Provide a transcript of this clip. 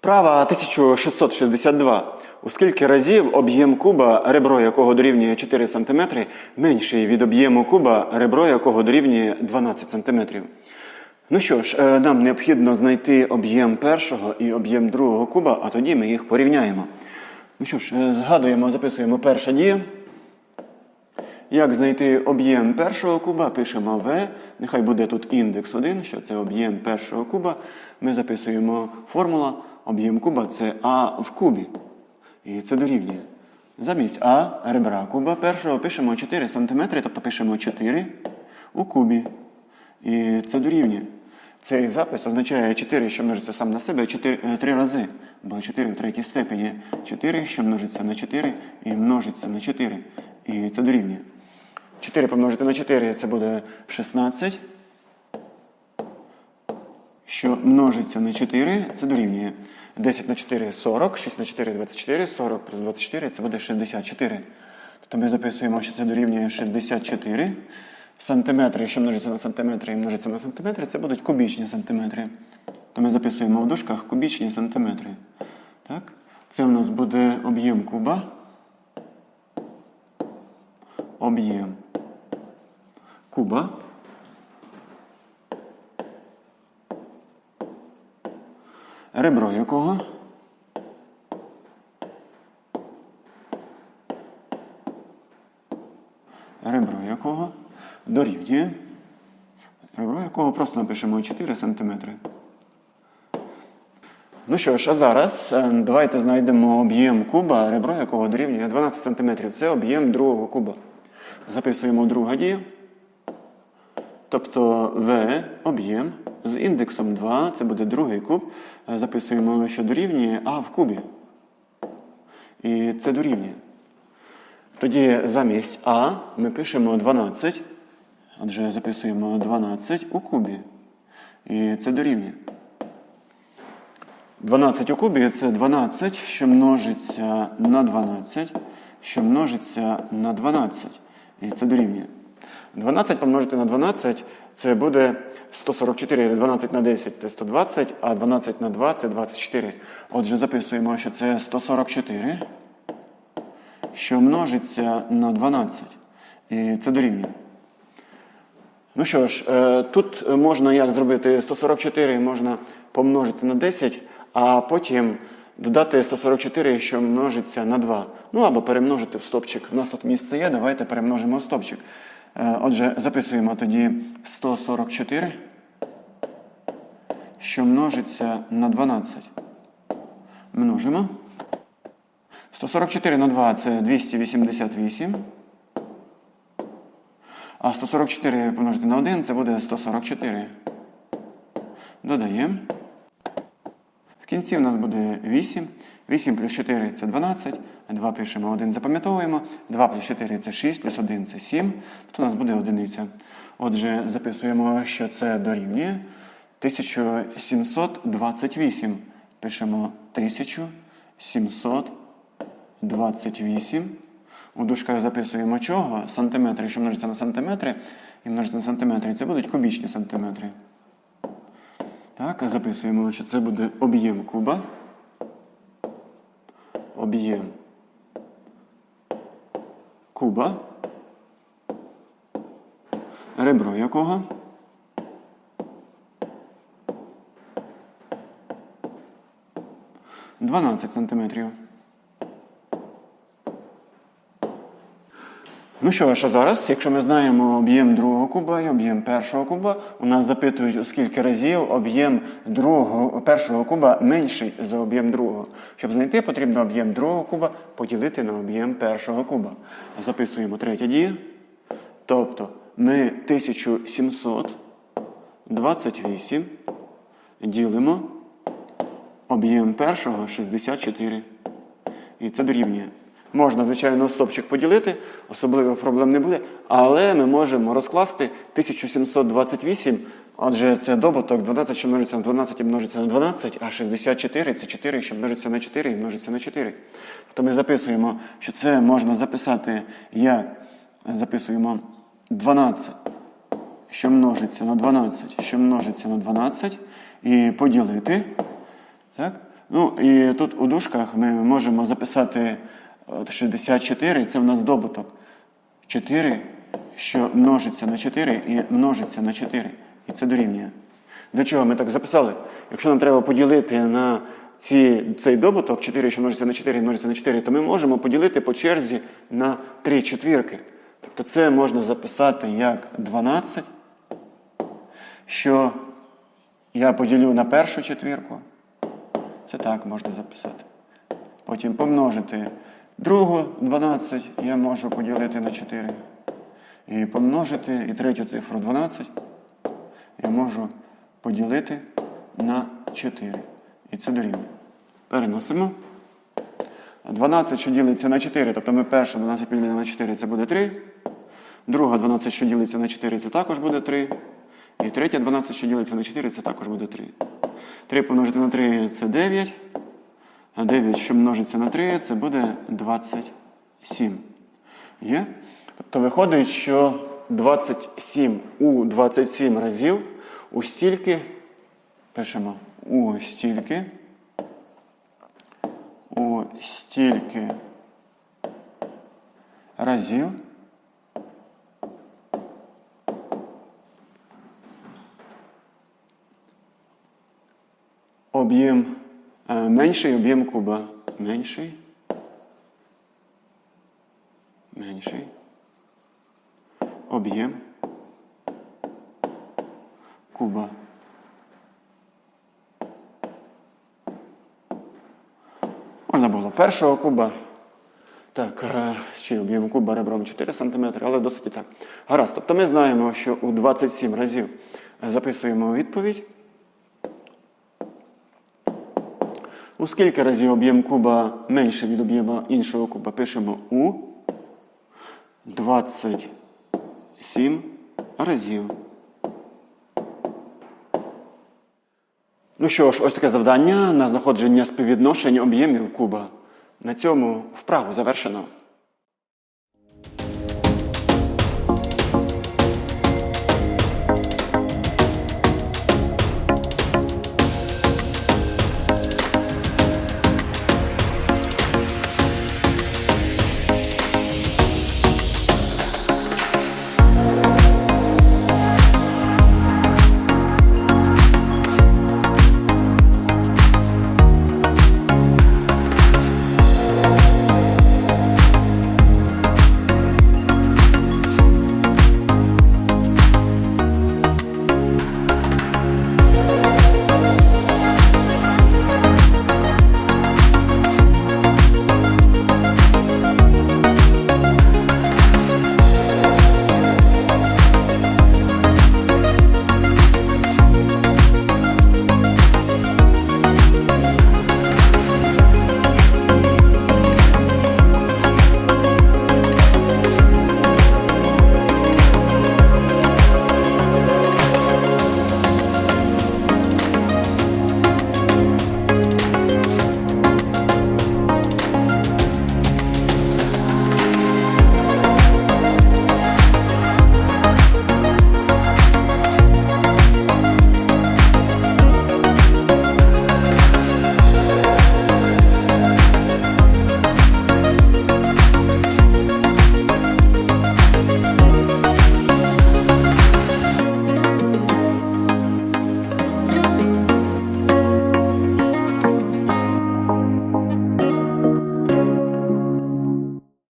Вправа 1662. У скільки разів об'єм куба, ребро якого дорівнює 4 см, менший від об'єму куба, ребро якого дорівнює 12 см. Ну що ж, е, нам необхідно знайти об'єм першого і об'єм другого куба, а тоді ми їх порівняємо. Ну що ж, е, згадуємо, записуємо перша дія. Як знайти об'єм першого куба, пишемо В. Нехай буде тут індекс 1, що це об'єм першого куба. Ми записуємо формула. Об'єм куба це А в кубі. І це дорівнює. Замість А ребра куба першого пишемо 4 см, тобто пишемо 4 у кубі. І це дорівнює. Цей запис означає 4, що множиться сам на себе 4, 3 рази. Бо 4 в третій степені 4, що множиться на 4 і множиться на 4. І це дорівнює. 4 помножити на 4 це буде 16. Що множиться на 4, це дорівнює. 10 на 4 40, 6 на 4 24, 40 плюс 24 це буде 64. Тобто ми записуємо, що це дорівнює 64. Сантиметри, що множиться на сантиметри і множиться на сантиметри, це будуть кубічні сантиметри. То ми записуємо в дужках кубічні сантиметри. Так? Це у нас буде об'єм куба. Об'єм куба. Ребро якого? Ребро якого дорівнює. Ребро якого просто напишемо 4 см. Ну що ж, а зараз е, давайте знайдемо об'єм куба, ребро якого дорівнює 12 см. Це об'єм другого куба. Записуємо друга дія. Тобто В об'єм з індексом 2, це буде другий куб. Е, Записуємо, що дорівнює А в кубі. І це дорівнює. Тоді замість А ми пишемо 12. Отже, записуємо 12 у кубі. І це дорівнює. 12 у кубі це 12, що множиться на 12, що множиться на 12. І це дорівнює. 12 помножити на 12 це буде 144, 12 на 10 це 120, а 12 на 2 це 24. Отже, записуємо, що це 144, що множиться на 12. І це дорівнює. Ну що ж, е, тут можна як зробити 144 можна помножити на 10, а потім додати 144, що множиться на 2. Ну або перемножити в стопчик. У нас тут місце є, давайте перемножимо в стопчик. Е, Отже, записуємо тоді 144, що множиться на 12. Множимо. 144 на 2 це 288. А 144 помножити на 1 це буде 144. Додаємо. В кінці у нас буде 8. 8 плюс 4 це 12. 2 пишемо 1, запам'ятовуємо. 2 плюс 4 це 6, плюс 1 це 7. Тут у нас буде одиниця. Отже, записуємо, що це дорівнює 1728. Пишемо 1728. У дужках записуємо чого? Сантиметри, що множиться на сантиметри, і множиться на сантиметри. Це будуть кубічні сантиметри. Так, записуємо, що це буде об'єм куба. Об'єм куба. Ребро якого? Дванадцять сантиметрів. Ну що ж, а зараз, якщо ми знаємо об'єм другого куба і об'єм першого куба, у нас запитують, у скільки разів об'єм другого, першого куба менший за об'єм другого. Щоб знайти, потрібно об'єм другого куба поділити на об'єм першого куба. Записуємо третя дія. Тобто ми 1728 ділимо об'єм першого 64. І це дорівнює. Можна, звичайно, стопчик поділити, особливих проблем не буде, але ми можемо розкласти 1728, адже це добуток 12, що множиться на 12 і множиться на 12, а 64 це 4, що множиться на 4 і множиться на 4. Тобто ми записуємо, що це можна записати як записуємо 12, що множиться на 12, що множиться на 12, і поділити. Так? Ну і тут у дужках ми можемо записати 64, це в нас добуток. 4, що множиться на 4 і множиться на 4. І це дорівнює. Для чого ми так записали? Якщо нам треба поділити на ці, цей добуток, 4, що множиться на 4 і множиться на 4, то ми можемо поділити по черзі на 3 четвірки. Тобто це можна записати як 12, що я поділю на першу четвірку. Це так можна записати. Потім помножити другу 12 я можу поділити на 4. І помножити і третю цифру 12 я можу поділити на 4. І це дорівнює. Переносимо. 12, що ділиться на 4, тобто ми першу 12 поділили на 4, це буде 3. Друга 12, що ділиться на 4, це також буде 3. І третя 12, що ділиться на 4, це також буде 3. 3 помножити на 3 це 9. А 9, що множиться на 3, це буде 27. Є? Тобто виходить, що 27 у 27 разів у стільки, пишемо у стільки, у стільки разів об'єм менший об'єм куба. Менший. Менший. Об'єм куба. Можна було першого куба. Так, е, чи об'єм куба ребром 4 см, але досить і так. Гаразд. Тобто ми знаємо, що у 27 разів записуємо відповідь. У скільки разів об'єм куба менше від об'єму іншого куба пишемо у 27 разів. Ну що ж, ось таке завдання на знаходження співвідношень об'ємів куба. На цьому вправу завершено.